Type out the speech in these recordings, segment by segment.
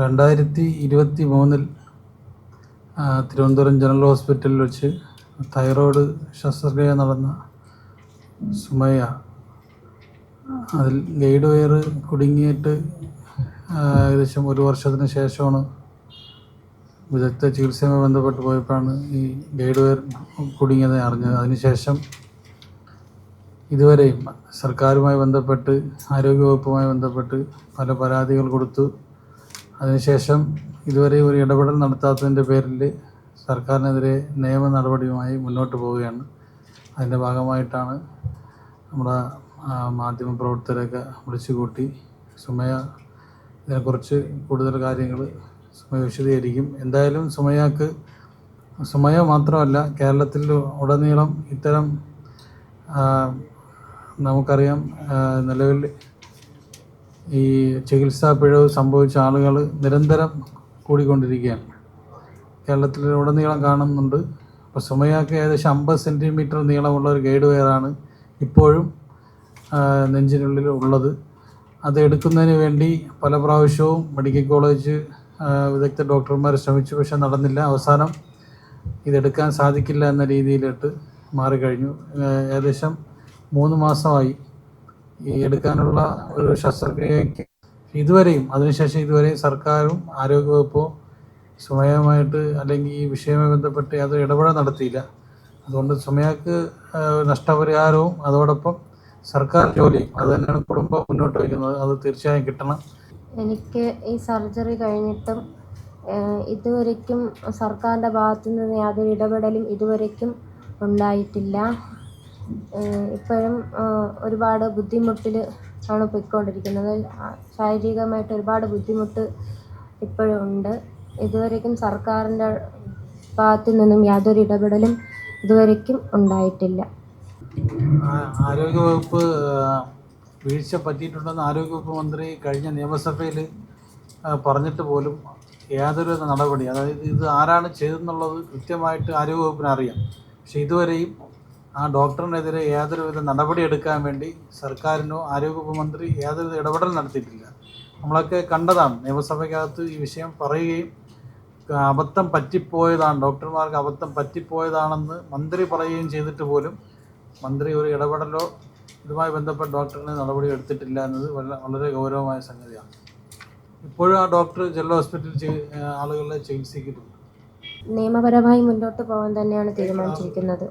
രണ്ടായിരത്തി ഇരുപത്തി മൂന്നിൽ തിരുവനന്തപുരം ജനറൽ ഹോസ്പിറ്റലിൽ വെച്ച് തൈറോയ്ഡ് ശസ്ത്രക്രിയ നടന്ന സുമയ അതിൽ ഗൈഡ് വയർ കുടുങ്ങിയിട്ട് ഏകദേശം ഒരു വർഷത്തിന് ശേഷമാണ് വിദഗ്ധ ചികിത്സയുമായി ബന്ധപ്പെട്ട് പോയപ്പോഴാണ് ഈ ഗൈഡ് വയർ കുടുങ്ങിയത് അറിഞ്ഞത്. അതിനുശേഷം ഇതുവരെയും സർക്കാരുമായി ബന്ധപ്പെട്ട് ആരോഗ്യവകുപ്പുമായി ബന്ധപ്പെട്ട് പല പരാതികൾ കൊടുത്തു. അതിനുശേഷം ഇതുവരെ ഒരു ഇടപെടൽ നടത്താത്തതിന്റെ പേരിൽ സർക്കാരിനെതിരെ നിയമ നടപടിയുമായി മുന്നോട്ട് പോവുകയാണ്. അതിന്റെ ഭാഗമായിട്ടാണ് നമ്മുടെ മാധ്യമ മാധ്യമപ്രവർത്തകരൊക്കെ വിളിച്ചു കൂട്ടി സുമയ ഇതിനെക്കുറിച്ച് കൂടുതൽ കാര്യങ്ങൾ സുമയ വിശദീകരിക്കും. എന്തായാലും സുമയക്ക് സുമയ മാത്രമല്ല കേരളത്തിൽ ഉടനീളം ഇത്തരം നമുക്കറിയാം നിലവിൽ ഈ ചികിത്സാ പിഴവ് സംഭവിച്ച ആളുകൾ നിരന്തരം കൂടിക്കൊണ്ടിരിക്കുകയാണ്. കേരളത്തിൽ ഉടനീളം കാണുന്നുണ്ട്. അപ്പോൾ സുമയാക്ക് ഏകദേശം അമ്പത് സെന്റിമീറ്റർ നീളമുള്ള ഒരു ഗൈഡ് വയറാണ് ഇപ്പോഴും നെഞ്ചിനുള്ളിൽ ഉള്ളത്. അത് എടുക്കുന്നതിന് വേണ്ടി പല പ്രാവശ്യവും മെഡിക്കൽ കോളേജ് വിദഗ്ധ ഡോക്ടർമാർ ശ്രമിച്ചു. പക്ഷേ നടന്നില്ല. അവസാനം ഇതെടുക്കാൻ സാധിക്കില്ല എന്ന രീതിയിലിട്ട് മാറിക്കഴിഞ്ഞു. ഏകദേശം മൂന്ന് മാസമായി ഈ എടുക്കാനുള്ള ഒരു ശസ്ത്രക്രിയയ്ക്ക് ഇതുവരെയും അതിനുശേഷം ഇതുവരെയും സർക്കാരും ആരോഗ്യവകുപ്പോ സുമയമായിട്ട് അല്ലെങ്കിൽ ഈ വിഷയവുമായി ബന്ധപ്പെട്ട് യാതൊരു ഇടപെടൽ നടത്തിയില്ല. അതുകൊണ്ട് സുമയക്ക് നഷ്ടപരിഹാരവും അതോടൊപ്പം സർക്കാർ ജോലിയും അത് തന്നെയാണ് കുടുംബം മുന്നോട്ട് വയ്ക്കുന്നത്. അത് തീർച്ചയായും കിട്ടണം. എനിക്ക് ഈ സർജറി കഴിഞ്ഞിട്ടും ഇതുവരെക്കും സർക്കാരിന്റെ ഭാഗത്തു നിന്ന് യാതൊരു ഇടപെടലും ഇതുവരയ്ക്കും ഉണ്ടായിട്ടില്ല. ഇപ്പോഴും ഒരുപാട് ബുദ്ധിമുട്ടിൽ ആണ് പോയിക്കൊണ്ടിരിക്കുന്നത്. ശാരീരികമായിട്ട് ഒരുപാട് ബുദ്ധിമുട്ട് ഇപ്പോഴും ഉണ്ട്. ഇതുവരേക്കും സർക്കാരിന്റെ ഭാഗത്തു നിന്നും യാതൊരു ഇടപെടലും ഇതുവരേക്കും ഉണ്ടായിട്ടില്ല. ആരോഗ്യവകുപ്പ് വീഴ്ച പറ്റിയിട്ടുണ്ടെന്ന് ആരോഗ്യവകുപ്പ് മന്ത്രി കഴിഞ്ഞ നിയമസഭയിൽ പറഞ്ഞിട്ട് പോലും യാതൊരു നടപടി അതായത് ഇത് ആരാണ് ചെയ്തെന്നുള്ളത് കൃത്യമായിട്ട് ആരോഗ്യവകുപ്പിന് അറിയാം. പക്ഷെ ഇതുവരെയും ആ ഡോക്ടറിനെതിരെ യാതൊരുവിധ നടപടി എടുക്കാൻ വേണ്ടി സർക്കാരിനോ ആരോഗ്യവകുപ്പ് മന്ത്രി യാതൊരു ഇടപെടൽ നടത്തിയിട്ടില്ല. നമ്മളൊക്കെ കണ്ടതാണ്. നിയമസഭയ്ക്കകത്ത് ഈ വിഷയം പറയുകയും അബദ്ധം പറ്റിപ്പോയതാണ് ഡോക്ടർമാർക്ക് അബദ്ധം പറ്റിപ്പോയതാണെന്ന് മന്ത്രി പറയുകയും ചെയ്തിട്ട് പോലും മന്ത്രി ഒരു ഇടപെടലോ ഇതുമായി ബന്ധപ്പെട്ട ഡോക്ടറിന് നടപടി എടുത്തിട്ടില്ല എന്നത് വളരെ ഗൗരവമായ സംഗതിയാണ്. ഇപ്പോഴും ആ ഡോക്ടർ ജനറൽ ഹോസ്പിറ്റലിൽ ആളുകളെ ചികിത്സിക്കുന്നുണ്ട്. നിയമപരമായി മുന്നോട്ട് പോകാൻ തന്നെയാണ് തീരുമാനിച്ചിരിക്കുന്നത്.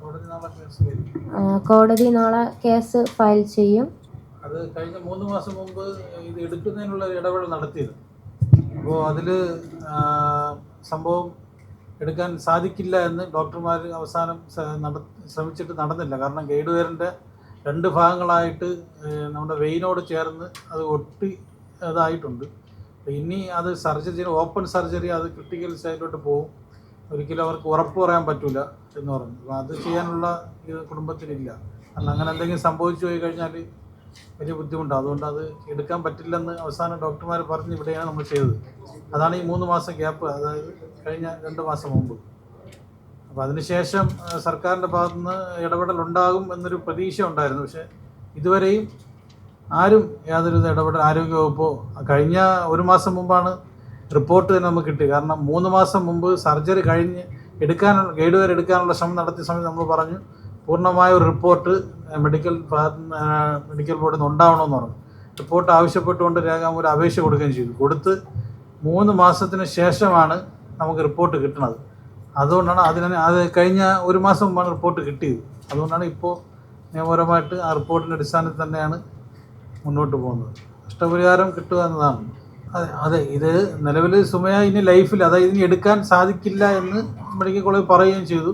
കോടതി നാളെ കേസ് ഫയൽ ചെയ്യും. അത് കഴിഞ്ഞ മൂന്ന് മാസം മുമ്പ് ഇത് എടുക്കുന്നതിനുള്ള ഇടപെടൽ നടത്തിയത്. അപ്പോൾ അതിൽ സംഭവം എടുക്കാൻ സാധിക്കില്ല എന്ന് ഡോക്ടർമാർ അവസാനം ശ്രമിച്ചിട്ട് നടന്നില്ല. കാരണം ഗൈഡ് വയറിന്റെ രണ്ട് ഭാഗങ്ങളായിട്ട് നമ്മുടെ വെയിനോട് ചേർന്ന് അത് ഒട്ടി ഇതായിട്ടുണ്ട് ഇനി അത് സർജറി ഓപ്പൺ സർജറി അത് ക്രിട്ടിക്കൽ സൈഡിലോട്ട് പോകും. ഒരിക്കലും അവർക്ക് ഉറപ്പ് പറയാൻ പറ്റില്ല എന്ന് പറഞ്ഞു. അപ്പം അത് ചെയ്യാനുള്ള ഇത് കുടുംബത്തിലില്ല. കാരണം അങ്ങനെ എന്തെങ്കിലും സംഭവിച്ചു പോയി കഴിഞ്ഞാൽ വലിയ ബുദ്ധിമുട്ടാണ് അതുകൊണ്ട് അത് എടുക്കാൻ പറ്റില്ലെന്ന് അവസാനം ഡോക്ടർമാർ പറഞ്ഞ് ഇവിടെയാണ് നമ്മൾ ചെയ്തത്. അതാണ് ഈ മൂന്ന് മാസം ഗ്യാപ്പ്. അതായത് കഴിഞ്ഞ രണ്ട് മാസം മുമ്പ്. അപ്പോൾ അതിനുശേഷം സർക്കാരിന്റെ ഭാഗത്തു നിന്ന് ഇടപെടൽ ഉണ്ടാകും എന്നൊരു പ്രതീക്ഷ ഉണ്ടായിരുന്നു. പക്ഷേ ഇതുവരെയും ആരും യാതൊരു ഇടപെടൽ ആരോഗ്യവകുപ്പോ കഴിഞ്ഞ ഒരു മാസം മുമ്പാണ് റിപ്പോർട്ട് തന്നെ നമുക്ക് കിട്ടി. കാരണം മൂന്ന് മാസം മുമ്പ് സർജറി കഴിഞ്ഞ് എടുക്കാനുള്ള ഗൈഡ് വരെ എടുക്കാനുള്ള ശ്രമം നടത്തിയ സമയത്ത് നമ്മൾ പറഞ്ഞു പൂർണമായ ഒരു റിപ്പോർട്ട് മെഡിക്കൽ മെഡിക്കൽ ബോർഡിൽ നിന്ന് ഉണ്ടാവണമെന്ന് പറഞ്ഞു. റിപ്പോർട്ട് ആവശ്യപ്പെട്ടുകൊണ്ട് രേഖാമൂലം അപേക്ഷ കൊടുക്കുകയും ചെയ്തു. കൊടുത്ത് മൂന്ന് മാസത്തിന് ശേഷമാണ് നമുക്ക് റിപ്പോർട്ട് കിട്ടുന്നത് അതുകൊണ്ടാണ് അതിന് അത് കഴിഞ്ഞ ഒരു മാസം മുമ്പാണ് റിപ്പോർട്ട് കിട്ടിയത്. അതുകൊണ്ടാണ് ഇപ്പോൾ നിയമപരമായിട്ട് ആ റിപ്പോർട്ടിന്റെ അടിസ്ഥാനത്തിൽ തന്നെയാണ് മുന്നോട്ട് പോകുന്നത്. നഷ്ടപരിഹാരം കിട്ടുക എന്നതാണ്. അതെ അതെ ഇത് നിലവിൽ സുമയ ഇനി ലൈഫിൽ അതായത് ഇനി എടുക്കാൻ സാധിക്കില്ല എന്ന് മെഡിക്കൽ കോളേജ് പറയുകയും ചെയ്തു.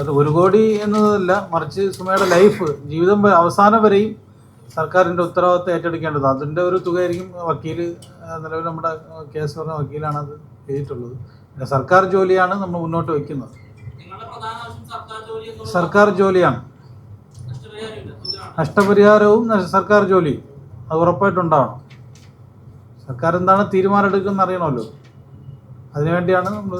അത് ഒരു കോടി എന്നതല്ല മറിച്ച് സുമയുടെ ലൈഫ് ജീവിതം അവസാനം വരെയും സർക്കാരിന്റെ ഉത്തരവാദിത്തം ഏറ്റെടുക്കേണ്ടത്. അതിന്റെ ഒരു തുകയായിരിക്കും വക്കീൽ നിലവിൽ നമ്മുടെ കേസ് പറഞ്ഞ വക്കീലാണ് അത് ചെയ്തിട്ടുള്ളത് പിന്നെ സർക്കാർ ജോലിയാണ് നമ്മൾ മുന്നോട്ട് വയ്ക്കുന്നത്. സർക്കാർ ജോലി സർക്കാർ ജോലിയാണ്. നഷ്ടപരിഹാരവും സർക്കാർ ജോലിയും. അത് ഉറപ്പായിട്ടുണ്ടാവണം സർക്കാർ എന്താണ് തീരുമാനം എടുക്കുന്നത് അറിയണമല്ലോ. അതിനുവേണ്ടിയാണ് നമ്മൾ